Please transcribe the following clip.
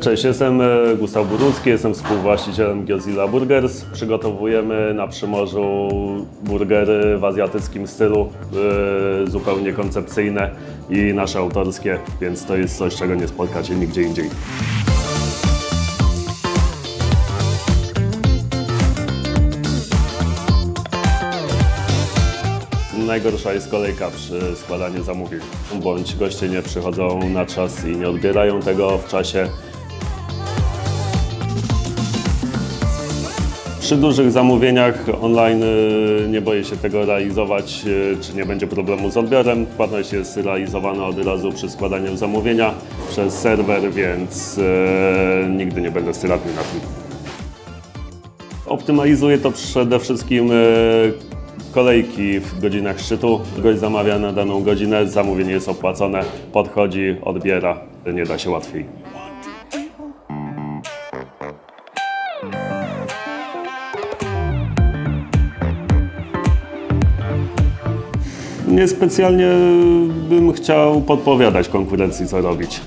Cześć, jestem e, Gustaw Burucki, jestem współwłaścicielem Giozilla Burgers. Przygotowujemy na Przymorzu burgery w azjatyckim stylu, e, zupełnie koncepcyjne i nasze autorskie, więc to jest coś, czego nie spotkacie nigdzie indziej. Najgorsza jest kolejka przy składaniu zamówień, bądź goście nie przychodzą na czas i nie odbierają tego w czasie. Przy dużych zamówieniach online y, nie boję się tego realizować, y, czy nie będzie problemu z odbiorem. Płatność jest realizowana od razu przy składaniu zamówienia przez serwer, więc y, nigdy nie będę stratny na tym. Optymalizuję to przede wszystkim kolejki w godzinach szczytu. Gość zamawia na daną godzinę, zamówienie jest opłacone, podchodzi, odbiera, nie da się łatwiej. Niespecjalnie bym chciał podpowiadać konkurencji, co robić.